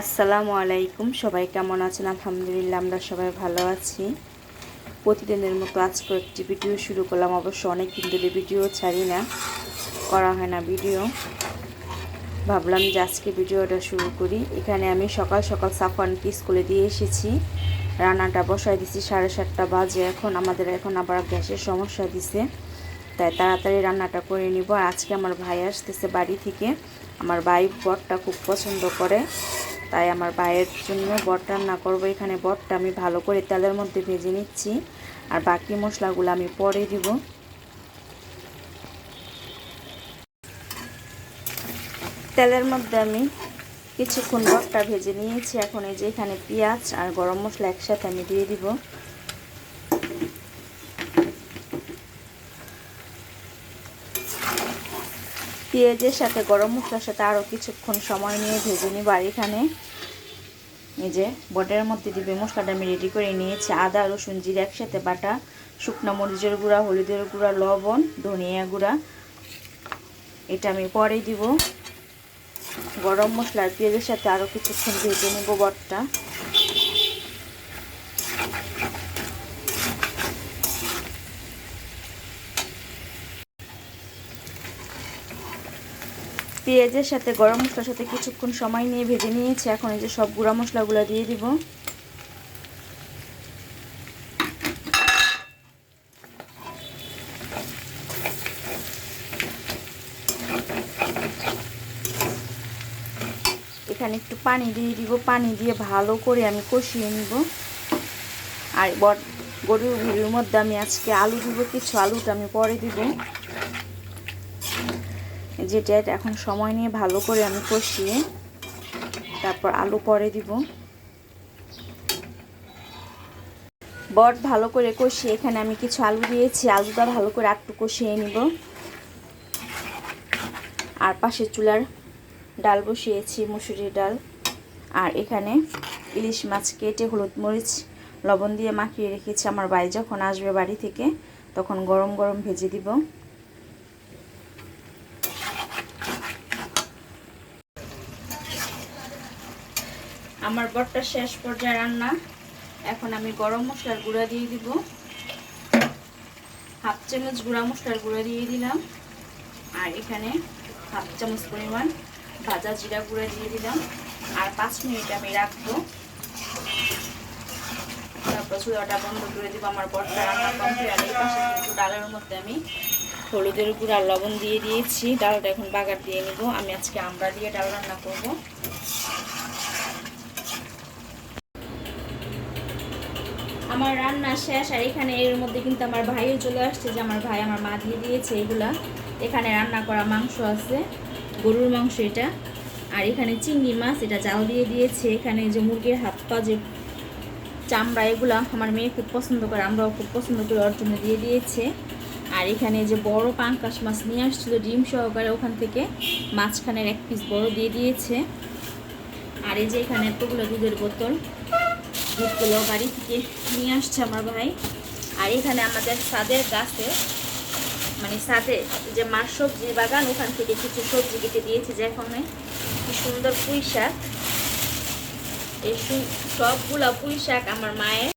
আসসালামু আলাইকুম। সবাই কেমন আছেন? আলহামদুলিল্লাহ, আমরা সবাই ভালো আছি। প্রতিদিনের মতো আজকে একটি ভিডিও শুরু করলাম। অবশ্য অনেক ধরে ভিডিও ছাড়ি না, করা হয় না ভিডিও ভাবলাম যে আজকে ভিডিওটা শুরু করি। এখানে আমি সকাল সকাল সাফানকে স্কুলে দিয়ে এসেছি। রান্নাটা বসাই দিছি, সাড়ে সাতটা বাজে এখন। আমাদের এখন আবার গ্যাসের সমস্যা দিছে। তাই তাড়াতাড়ি রান্নাটা করে নিব। আজকে আমার ভাই আসতেছে বাড়ি থেকে। আমার ভাই বটটা খুব পছন্দ করে। তাই আমার ভাইয়ের জন্য বট রান্না করব। এখানে বটটা আমি ভালো করে তেলের মধ্যে ভেজে নিচ্ছি। আর বাকি মশলাগুলো আমি পরে দিব। তেলের মধ্যে আমি কিছুক্ষণ বটটা ভেজে নিয়েছি। এখন এই যে এখানে পেঁয়াজ আর গরম মশলা একসাথে আমি দিয়ে দিব। পেঁয়াজের সাথে, গরম মশলার সাথে আরও কিছুক্ষণ সময় নিয়ে ভেজে আর এখানে এই যে বটের মধ্যে দিবে মশলাটা আমি রেডি করে নিয়েছি। আদা, রসুন, জিরে একসাথে বাটা, শুকনো মরিচের গুঁড়া, হলুদের গুঁড়া, লবণ, ধনিয়া গুঁড়া। এটা আমি পরে দিব। গরম মশলা পেঁয়াজের সাথে আরও কিছুক্ষণ ভেজে নেব বটটা। পেঁয়াজের সাথে, গরম মশলার সাথে কিছুক্ষণ সময় নিয়ে ভেজে নিয়েছি। এখন এই যে সব গুঁড়া মশলাগুলো দিয়ে দিব। এখানে একটু পানি দিয়ে দিব। পানি দিয়ে ভালো করে আমি কষিয়ে নিব। আর গরুর মধ্যে আমি আজকে আলু দিব, কিছু আলুটা আমি পরে দিব। যেটা এখন সময় নিয়ে ভালো করে আমি কষিয়ে তারপর আলু পরে দিব। বট ভালো করে কষিয়ে এখানে আমি কিছু আলু দিয়েছি। আলুটা ভালো করে একটু কষিয়ে নিব। আর পাশে চুলার ডাল বসিয়েছি, মুসুরির ডাল। আর এখানে ইলিশ মাছ কেটে হলুদ মরিচ, লবণ দিয়ে মাখিয়ে রেখেছি। আমার ভাই যখন আসবে বাড়ি থেকে, তখন গরম গরম ভেজে দিব। আমার বটটা শেষ পর্যায়ে রান্না। এখন আমি গরম মশলার গুঁড়া দিয়ে দিব। হাফ চামচ গুঁড়া মশলার গুঁড়া দিয়ে দিলাম। আর এখানে হাফ চামচ পরিমাণ ভাজা জিরা গুঁড়া দিয়ে দিলাম। আর পাঁচ মিনিট আমি রাখব। তারপর চুলাটা বন্ধ করে দিব। আমার বটটা রান্না কমপ্লিট আর এই পাশে ডালের মধ্যে আমি হলুদের গুঁড়া লবণ দিয়ে দিয়েছি। ডালটা এখন বাগার দিয়ে নিব। আমি আজকে আমরা দিয়ে ডাল রান্না করব। আমার রান্না শেষ, আর এখানে এর মধ্যে কিন্তু আমার ভাইও চলে আসছে যে আমার ভাই আমার মা দিয়ে দিয়েছে এগুলা। এখানে রান্না করা মাংস আছে, গরুর মাংস এটা। আর এখানে চিংড়ি মাছ, এটা জাল দিয়ে দিয়েছে। এখানে যে মুরগির হাত পা, যে চামড়া, এগুলা আমার মেয়ে খুব পছন্দ করে, আমরাও খুব পছন্দ করে ওর জন্য দিয়ে দিয়েছে। আর এখানে যে বড় পাঙ্কাশ মাছ নিয়ে আসছিল ডিম সহকারে, ওখান থেকে মাঝখানের এক পিস বড় দিয়ে দিয়েছে। আর এই যে এখানে এতগুলো দুধের বোতল দুধগুলো বাড়ি থেকে নিয়ে আসছে আমার ভাই। আর এখানে আমাদের সাদের গাছে মানে সাদে যে মার সবজি বাগান, ওখান থেকে কিছু সবজি কেটে দিয়েছে যে এখানে কি সুন্দর পুঁই শাক। এই সবগুলো পুঁই শাক আমার মায়ের।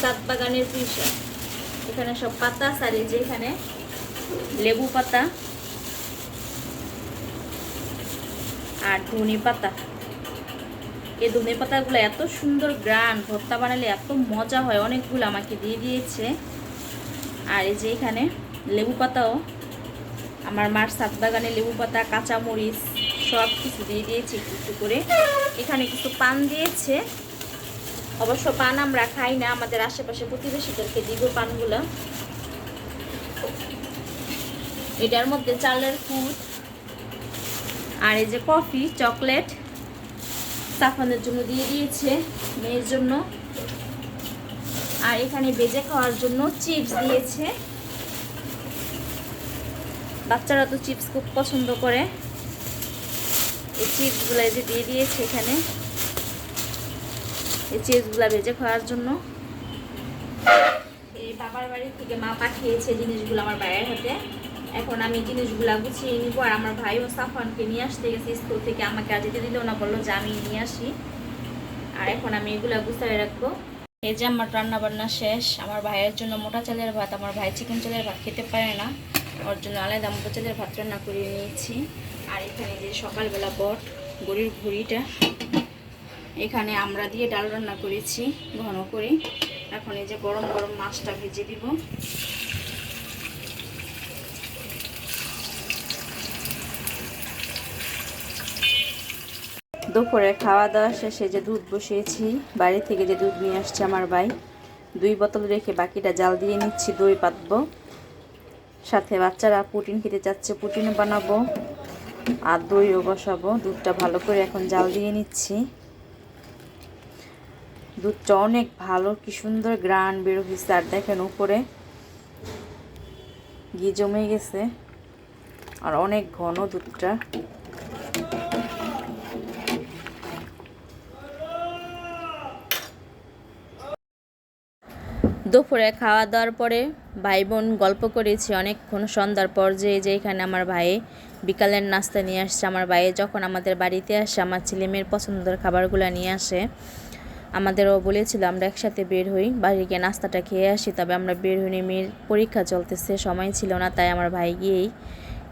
সাত বাগানের পুঁই শাক। এখানে সব পাতা, সারি যে এখানে লেবু পাতা। আর ধনে পাতা। এই ধনে পাতাগুলো এত সুন্দর গ্রান, ভর্তা বানালে এত মজা হয়। অনেকগুলো আমাকে দিয়ে দিয়েছে। আর এই যে এখানে লেবু পাতাও, আমার মার সাত বাগানে লেবু পাতা, কাঁচামরিচ সব কিছু দিয়ে দিয়েছে একটু একটু করে। এখানে কিছু পান দিয়েছে। অবশ্য পান আমরা খাই না, আমাদের আশেপাশে প্রতিবেশীদেরকে দিব পানগুলো। এটার মধ্যে চালের ফুট আর এই যে কফি, চকলেট সাফানের জন্য দিয়ে দিয়েছে মেয়ের জন্য। আর এখানে বেজে খাওয়ার জন্য চিপস দিয়েছে। বাচ্চারা তো চিপস খুব পছন্দ করে। এই চিপসগুলো যে দিয়ে দিয়েছে এখানে। এই চিপসগুলো ভেজে খাওয়ার জন্য। এই বাবার বাড়ি থেকে মা পাঠিয়েছে জিনিসগুলো আমার বাইরের হাতে। এখন আমি জিনিসগুলা গুছিয়ে নিব আর আমার ভাইও সাফানকে নিয়ে আসতে গেছে স্কুল থেকে, আমাকে আর যেতে দিলেও না, বলল যে আমি নিয়ে আসি। আর এখন আমি এগুলা গুছিয়ে রাখব। এই যে আমার রান্না বান্না শেষ, আমার ভাইয়ের জন্য মোটা চালের ভাত, আমার ভাই চিকেন চালের ভাত খেতে পারে না। ওর জন্য আলাদা মোটা চালের ভাত রান্না করে নিয়েছি। আর এখানে যে সকালবেলা বট, গরুর ভুড়িটা এখানে আমরা দিয়ে ডাল রান্না করেছি, ঘন করে। এখন এই যে গরম গরম মাছটা ভেজে দিব। দুপুরে খাওয়া দাওয়া শেষে যে দুধ বসিয়েছি, বাড়ি থেকে যে দুধ নিয়ে আসছে আমার ভাই, দুই বোতল রেখে বাকিটা জাল দিয়ে নিচ্ছি, দই পাতবো। সাথে বাচ্চারা পুটিন খেতে চাচ্ছে পুটিনও বানাবো আর দইও বসাবো। দুধটা ভালো করে এখন জাল দিয়ে নিচ্ছি। দুধটা অনেক ভালো, কি সুন্দর গ্রান বের হয়েছে আর দেখেন উপরে ঘি জমে গেছে, আর অনেক ঘন দুধটা। দুপুরে খাওয়া দাওয়ার পরে ভাই বোন গল্প করেছি অনেকক্ষণ। সন্ধ্যার পর যে এখানে আমার ভাই বিকালের নাস্তা নিয়ে আসছে, আমার ভাই যখন আমাদের বাড়িতে আসে, আমার ছেলে মেয়ের পছন্দের খাবারগুলো নিয়ে আসে, আমাদেরও বলেছিল, আমরা একসাথে বের হই, বাড়ি গিয়ে নাস্তাটা খেয়ে আসি। তবে আমরা বের হইনি, মেয়ের পরীক্ষা চলতেছে, সময় ছিল না, তাই আমার ভাই গিয়েই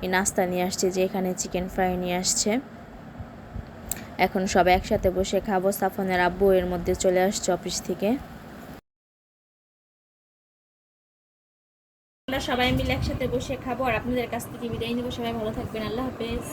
এই নাস্তা নিয়ে আসছে, যে এখানে চিকেন ফ্রাই নিয়ে আসছে। এখন সবাই একসাথে বসে খাব সাফনের আব্বু এর মধ্যে চলে আসছে অফিস থেকে। সবাই মিলে একসাথে বসে খাব, আর আপনাদের কাছ থেকে বিদায় নেব। সবাই ভালো থাকবেন। আল্লাহ হাফেজ।